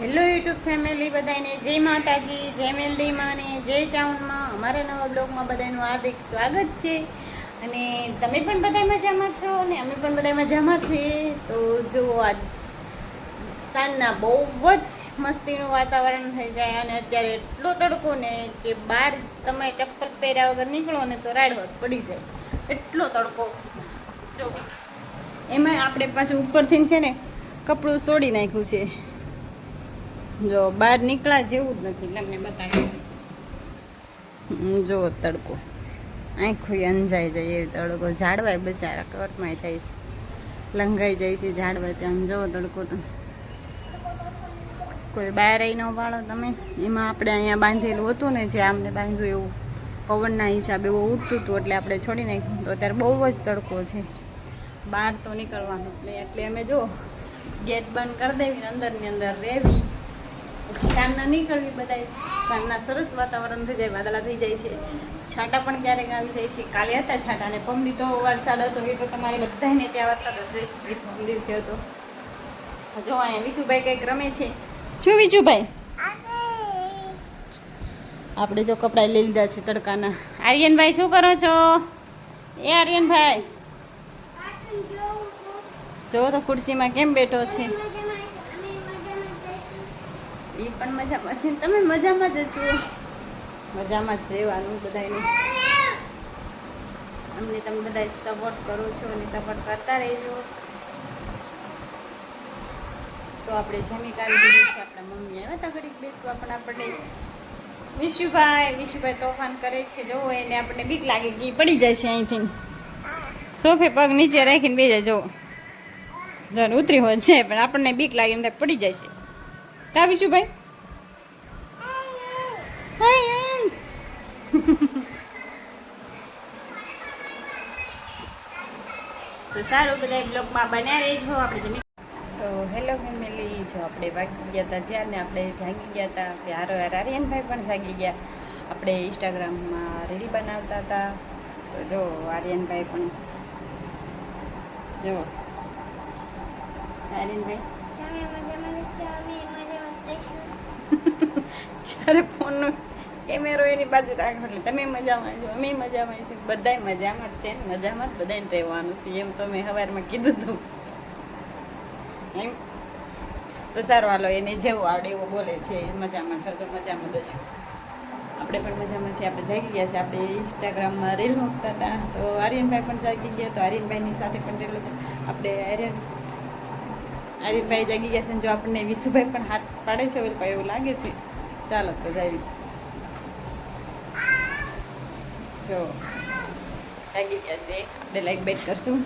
Hello YouTube family બધાને જય માતાજી, જય મેલડીમાં અને જય ચાઉનમાં. અમારા નવા બ્લોગમાં બધાનું હાર્દિક સ્વાગત છે. અને તમે પણ બધા મજામાં છો અને અમે પણ બધા મજામાં છીએ. તો જો આજ સાંજના બહુ જ મસ્તીનું વાતાવરણ થઈ જાય અને અત્યારે એટલો તડકો ને કે બહાર તમે ચપ્પલ પહેર્યા વગર નીકળો ને તો રાડ હોત પડી જાય. એટલો તડકો. જો એમાં આપણે પાછું ઉપરથી છે ને, કપડું સોડી નાખ્યું છે. જો, બહાર નીકળ્યા જેવું જ નથી, તમને બતાવ્યું જો તડકો. આંખું અંજાઈ જાય એ તડકો. ઝાડવાય બચારા કટમાં જાય છે. લંઘાઈ જાય છે ઝાડવા ત્યાં જો તડકો તો. કોઈ બહાર ન વાળો તમે. એમાં આપણે અહીંયા બાંધેલું હતું ને જે આમને બાંધ્યું એવું. પવનના હિસાબે બહુ ઉઠતું હતું એટલે આપણે છોડી નાખ્યું. તો અત્યારે બહુ જ તડકો છે. બહાર તો નીકળવાનું એટલે એટલે અમે જો ગેટ બંધ કરી દેવી અંદરની અંદર રહેવી પછી સાંજના નીકળવી બધાય. સાંજના સરસ વાતાવરણ થઈ જાય, વાદળા થઈ જાય છે. છાંટા પણ ક્યારેક આવી જાય છે. કાલે હતા છાંટા અને પમ તો વરસાદ હતો, એ તો તમારે બધાને ત્યાં વરસાદ હશે. એ દિવસે હતો જો અહીંયા વિશુભાઈ કંઈક રમે છે. શું વિશુભાઈ. આપણે જો કપડાં લઈ લીધા છે તડકાના. આર્યનભાઈ શું કરો છો? એ આર્યનભાઈ. જો તો ખુરશીમાં કેમ બેઠો છે? એ પણ મજામાં છે. તમે મજામાં જ છો મજામાં જ રહેવાનું બધાને અમને તમે બધા સપોર્ટ કરો છો અને સપોર્ટ કરતા રહેજો. તો આપણે જમી કાઢી દીધું છે. આપણા મમ્મી આવ્યા હતા ઘડીક બેસવા, પણ આપણે વિશુભાઈ વિશુભાઈ તોફાન કરે છે. જો એને આપણને બીક લાગે કે પડી જાય છે અહીંથી. સોફે પગ નીચે રાખીને બે જાય જો ઉતરી હોય છે, પણ આપણને બીક લાગે એમ પડી જાય છે કા વિશુભાઈ હાય, હાય. તો સારું બધા બ્લોગમાં બન્યા રહેજો આપણે જમી તો હેલો ફેમિલી જો આપણે વાગી ગયા હતા જ્યારે આપણે જાગી ગયા હતા ત્યારે આર્યનભાઈ પણ જાગી ગયા. આપણે ઇન્સ્ટાગ્રામમાં રીલ બનાવતા હતા. તો જો આર્યનભાઈ પણ જો. આર્યનભાઈ? જ્યારે ફોનનો કેમેરો એની બાજુ રાખો એટલે તમે મજામાં છો, અમે મજામાં છું બધાય મજામાં જ છે, મજામાં જ બધાને રહેવાનું છે, એમ તો મેં સવારમાં કીધું હતું એમ? તો સારું એને જેવું આવડે એવું બોલે છે, મજામાં છો તો મજામાં જ છો આપણે પણ મજામાં છીએ, આપણે જાગી ગયા છે આપણે ઇન્સ્ટાગ્રામમાં રીલ મૂકતા હતા, તો આર્યનભાઈ પણ જાગી ગયા, તો આર્યનભાઈની સાથે પણ રીલ આપણે આર્યન આર્યનભાઈ જાગી ગયા છે જો આપણને વિશુભાઈ પણ હાથ પાડે છે એવું એવું લાગે છે, ચાલો તો જાવી. જો, જાગી ગયા છે. આપણે લાઈક બેટ કરશું.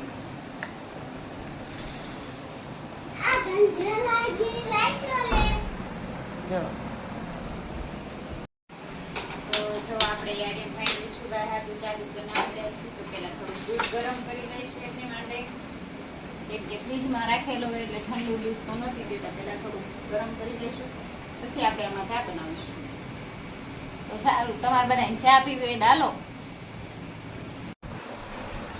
જો. જો આપણે આર્યનભાઈ વિશુભાઈ હાટું ચાલુ રહ્યા છીએ તો પહેલાં થોડું દૂધ ગરમ કરી લઈશું એમને માટે. કેમ કે ફ્રીજમાં રાખેલો હોય એટલે ઠંડુ દૂધ તો નથી દેતા પહેલાં થોડું ગરમ કરી લઈશું પછી આપણે એમાં ચા બનાવીશું. તો સારું તમારે બધાને ચા પીવી હોય ડાલો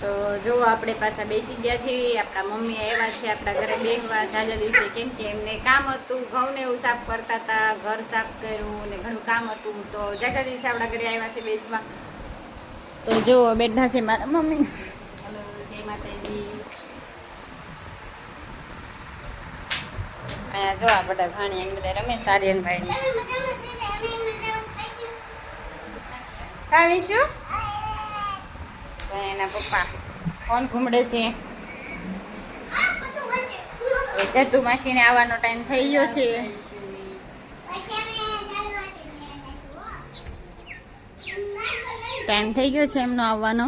તો જો આપણે પાછા બેસી ગયા છીએ આપણા મમ્મી આવ્યા છે આપણા ઘરે બેસવા જાજા દિવસે કેમ કે એમને કામ હતું ઘઉંને એવું સાફ કરતા હતા ઘર સાફ કર્યું ને ઘણું કામ હતું તો જાજા દિવસે આપણા ઘરે આવ્યા છે બેસવા. તો જો બેઠા છે મારા મમ્મી. હલો જય માતાજી. અહીંયા જો આ બધા ભાણી બધા રમે સારિયનભાઈ કાવીશું તો એના પપ્પા ફોન ઘૂમડે છે. સેતુ માસીને આવવાનો ટાઈમ થઈ ગયો છે. ટાઈમ થઈ ગયો છે એમનો આવવાનો.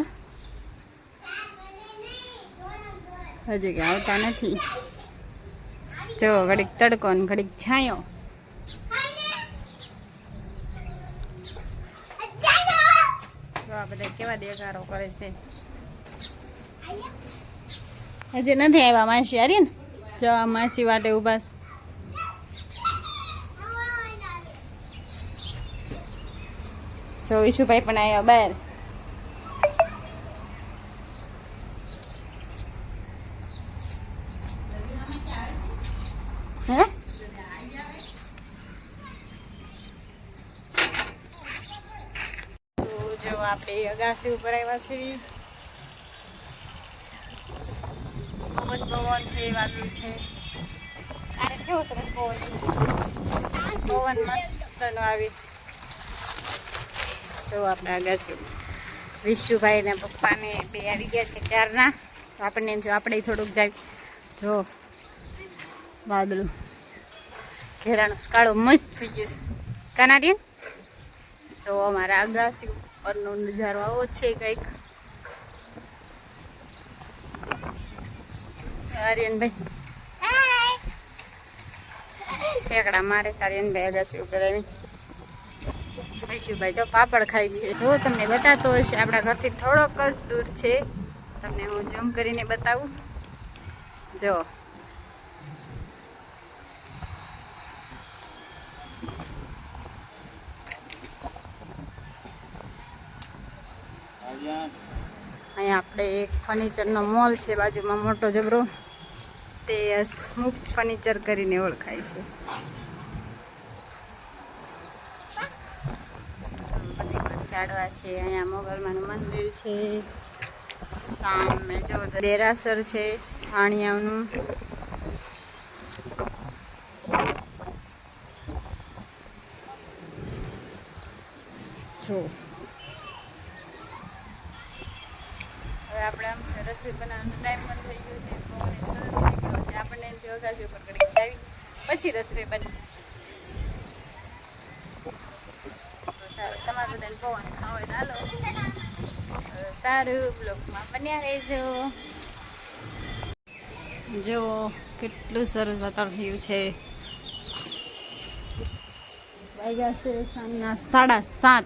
હજી આવતા નથી. જો, ઘડીક તડકો ને ઘડીક છાંયો. બધા કેવા દેખાડો કરે છે. હજી નથી આવ્યા માસી, હારી ને? જો, આ માસી વાટે ઊભા જો ઈશુભાઈ પણ આવ્યા બહાર હે આપણે અગાસી ઉપર આવ્યા છીએ બહુ જ પવન છે વાદળું છે. આને કેવો સરસ પવન છે. પવન મસ્તનો આવી છે. જો આપણે અગાસી વિશુભાઈ ને પપ્પાને બે આવી ગયા છે ત્યારના. તો આપણને જો આપણે થોડુંક જાય. જો વાદળું. ઘેરાનો સ્કાળો મસ્ત થઈ ગયો છે. જો અમારા અગાસી ઉપરનો નજારો આવો છે કંઈક. આર્યનભાઈ. ઠેકડા મારે સાર્યનભાઈ અગાસી ઉપર આવી વિશુભાઈ જો પાપડ ખાય છે. જો તમને બતાતો હશે, આપણા ઘરથી થોડોક જ દૂર છે. તમને હું ઝૂમ કરીને બતાવું. જો. અહીંયા આપણે એક ફર્નિચરનો મોલ છે, બાજુમાં મોટો જબરો. તે સ્મૂક ફર્નિચર કરીને ઓળખાય છે. ઝાડવા છે, અહીંયા મોગલમાનું મંદિર છે. સામે જો દેરાસર છે, હાણિયાનું. જો હવે આપણે આમ રસોઈ બનાવવાનો ટાઈમ પણ થઈ ગયો છે. પવન સરસ થઈ ગયો છે. આપણને એમ થયું અગાસી ઉપર કરી જાવી, પછી રસોઈ બની સારું, તમારા બધાને પવન ખાવો ચાલો સારું બ્લોકમાં બન્યા રહેજો. જુઓ કેટલું સરસ વાતાવરણ થયું છે. વાગ્યા છે સાંજના સાડા સાત.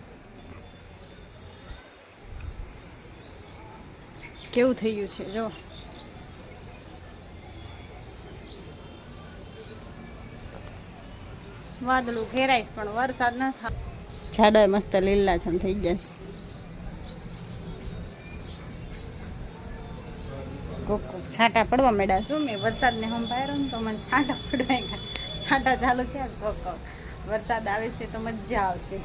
કેવું થઈ ગયું છે? જો. વાદળું ઘેરાઈશ પણ વરસાદ ન થાય ઝાડા મસ્ત લીલાછમ થઈ જશે. કોક છાંટા પડવા માંડ્યા શું મેં વરસાદને સંભાળ્યો ને તો મને છાંટા પડવા છાંટા ચાલુ થયા કોક કોક. વરસાદ આવે છે તો મજા આવશે.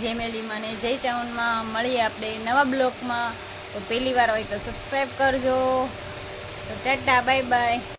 જય મેલીમાં ને જય ચાઉનમાં મળીએ આપણે નવા બ્લોકમાં. તો પહેલી વાર હોય તો સબસ્ક્રાઈબ કરજો. તો ટાટા બાય બાય